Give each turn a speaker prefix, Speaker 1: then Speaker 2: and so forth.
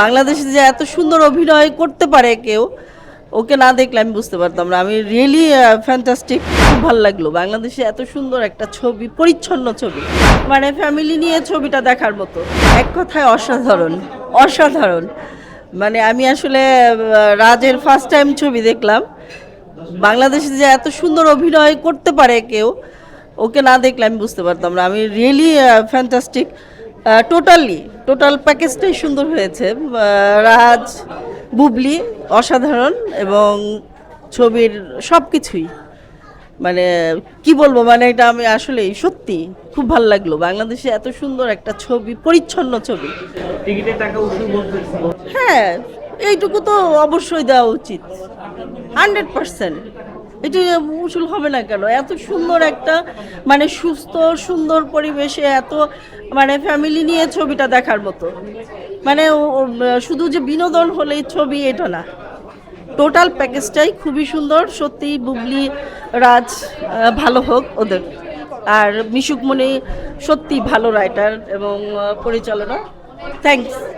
Speaker 1: বাংলাদেশে যে এত সুন্দর অভিনয় করতে পারে কেউ, ওকে না দেখলে আমি বুঝতে পারতাম না। আমি রিয়েলি ফ্যান্টাস্টিক খুব ভালো লাগল। বাংলাদেশে এত সুন্দর একটা ছবি, পরিচ্ছন্ন ছবি। মানে ফ্যামিলি নিয়ে ছবিটা দেখার মতো। এক কথায় অসাধারণ অসাধারণ। মানে আমি আসলে রাজের ফার্স্ট টাইম ছবি দেখলাম। বাংলাদেশে যে এত সুন্দর অভিনয় করতে পারে কেউ, ওকে না দেখলে আমি বুঝতে পারতাম না। আমি রিয়েলি ফ্যান্টাস্টিক টোটালি টোটাল প্যাকেজটাই সুন্দর হয়েছে। রাজ বুবলি অসাধারণ এবং ছবির সব কিছুই মানে কি বলব মানে এটা আমি আসলেই সত্যি খুব ভালো লাগল। বাংলাদেশে এত সুন্দর একটা ছবি পরিচ্ছন্ন ছবি। হ্যাঁ এইটুকু তো অবশ্যই দেওয়া উচিত। হান্ড্রেড পার্সেন্ট এটি উসুল হবে না কেন? এত সুন্দর একটা মানে সুস্থ, সুন্দর পরিবেশে এত মানে ফ্যামিলি নিয়ে ছবিটা দেখার মতো। মানে শুধু যে বিনোদন হলেই ছবি এটা না। টোটাল প্যাকেজটাই খুবই সুন্দর, সত্যি বুবলি রাজ ভালো হোক ওদের। আর মিশুকমণি সত্যি ভালো রাইটার এবং পরিচালনা। থ্যাঙ্কস